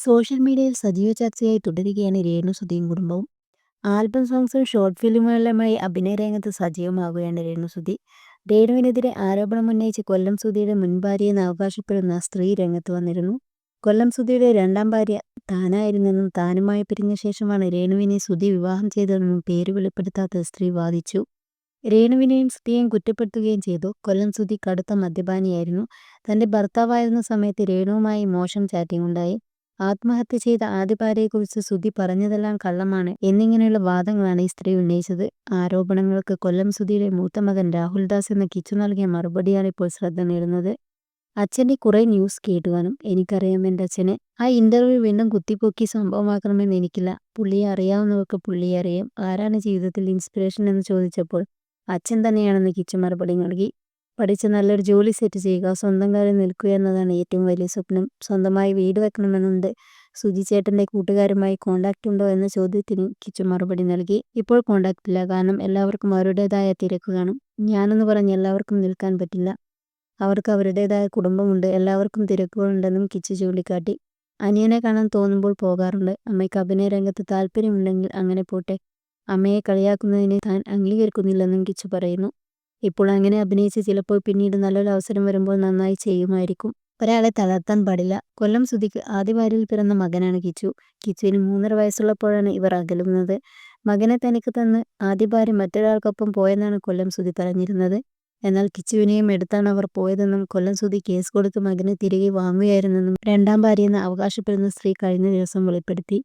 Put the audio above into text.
Social മീഡിയയിൽ സജീവ ചർച്ചയായി തുടരുകയാണ് രേണു സുധിയും കുടുംബവും. ആൽബം സോങ്സും ഷോർട്ട് ഫിലിമുകളുമായി അഭിനയ രംഗത്ത് സജീവമാകുകയാണ് രേണു സുധി. രേണുവിനെതിരെ ആരോപണം ഉന്നയിച്ച് കൊല്ലം സുധിയുടെ മുൻ ഭാര്യയെന്ന് അവകാശപ്പെടുന്ന സ്ത്രീ രംഗത്ത് വന്നിരുന്നു. കൊല്ലം സുധിയുടെ രണ്ടാം ഭാര്യ താനായിരുന്നെന്നും താനുമായി പിരിഞ്ഞ ശേഷമാണ് രേണുവിനെ സുധി വിവാഹം ചെയ്തതെന്നും പേര് വെളിപ്പെടുത്താത്ത സ്ത്രീ വാദിച്ചു. രേണുവിനെയും സുധിയെയും കുറ്റപ്പെടുത്തുകയും ചെയ്തു. കൊല്ലം സുധി കടുത്ത മദ്യപാനിയായിരുന്നു. തന്റെ ഭർത്താവായിരുന്ന സമയത്ത് രേണുവുമായി മോശം ചാറ്റിംഗ് ഉണ്ടായി. ആത്മഹത്യ ചെയ്ത ആദ്യ ഭാര്യയെക്കുറിച്ച് സുധി പറഞ്ഞതെല്ലാം കള്ളമാണ് എന്നിങ്ങനെയുള്ള വാദങ്ങളാണ് ഈ സ്ത്രീ ഉന്നയിച്ചത്. ആരോപണങ്ങൾക്ക് കൊല്ലം സുധിയുടെ മൂത്ത മകൻ രാഹുൽ ദാസ് എന്ന കിച്ചു നൽകിയ മറുപടിയാണ് ഇപ്പോൾ ശ്രദ്ധ നേടുന്നത്. അച്ഛന്റെ കുറേ ന്യൂസ് കേട്ടുവാനും എനിക്കറിയാം എന്റെ അച്ഛനെ. ആ ഇന്റർവ്യൂ വീണ്ടും കുത്തിപ്പൊക്കി സംഭവമാക്കണമെന്ന് എനിക്കില്ല. പുള്ളിയെ അറിയാവുന്നവർക്ക് പുള്ളിയെ അറിയാം. ആരാണ് ജീവിതത്തിൽ ഇൻസ്പിറേഷൻ എന്ന് ചോദിച്ചപ്പോൾ അച്ഛൻ തന്നെയാണെന്ന് കിച്ചു മറുപടി നൽകി. പഠിച്ച് നല്ലൊരു ജോലി സെറ്റ് ചെയ്യുക സ്വന്തം കാര്യം നിൽക്കുക എന്നതാണ് ഏറ്റവും വലിയ സ്വപ്നം. സ്വന്തമായി വീട് വെക്കണമെന്നുണ്ട്. സുജി ചേട്ടന്റെ കൂട്ടുകാരുമായി കോണ്ടാക്റ്റ് ഉണ്ടോ എന്ന ചോദ്യത്തിന് കിച്ചു മറുപടി നൽകി. ഇപ്പോൾ കോണ്ടാക്റ്റ് ഇല്ല. കാരണം എല്ലാവർക്കും അവരുടേതായ തിരക്ക് കാണും. ഞാനെന്ന് പറഞ്ഞ് എല്ലാവർക്കും നിൽക്കാൻ പറ്റില്ല. അവർക്ക് അവരുടേതായ കുടുംബമുണ്ട്. എല്ലാവർക്കും തിരക്കുകളുണ്ടെന്നും കിച്ചു ചൂണ്ടിക്കാട്ടി. അനിയനെ കാണാൻ തോന്നുമ്പോൾ പോകാറുണ്ട്. അമ്മയ്ക്ക് അഭിനയ രംഗത്ത് താല്പര്യമുണ്ടെങ്കിൽ അങ്ങനെ പോട്ടെ. അമ്മയെ കളിയാക്കുന്നതിനെ താൻ അംഗീകരിക്കുന്നില്ലെന്നും കിച്ചു പറയുന്നു. ഇപ്പോൾ അങ്ങനെ അഭിനയിച്ച് ചിലപ്പോൾ പിന്നീട് നല്ലൊരു അവസരം വരുമ്പോൾ നന്നായി ചെയ്യുമായിരിക്കും. ഒരാളെ തളർത്താൻ പാടില്ല. കൊല്ലം സുധിക്ക് ആദ്യ ഭാര്യയിൽ പിറന്ന മകനാണ് കിച്ചു. കിച്ചുവിന് മൂന്നര വയസ്സുള്ളപ്പോഴാണ് ഇവർ അകലുന്നത്. മകനെ തനിക്ക് തന്ന് ആദ്യ ഭാര്യ മറ്റൊരാൾക്കൊപ്പം പോയെന്നാണ് കൊല്ലം സുധി പറഞ്ഞിരുന്നത്. എന്നാൽ കിച്ചുവിനെയും എടുത്താണ് അവർ പോയതെന്നും കൊല്ലം സുധി കേസ് കൊടുത്ത് മകനെ തിരികെ വാങ്ങുകയായിരുന്നെന്നും രണ്ടാം ഭാര്യയെന്ന് അവകാശപ്പെടുന്ന സ്ത്രീ കഴിഞ്ഞ ദിവസം വെളിപ്പെടുത്തി.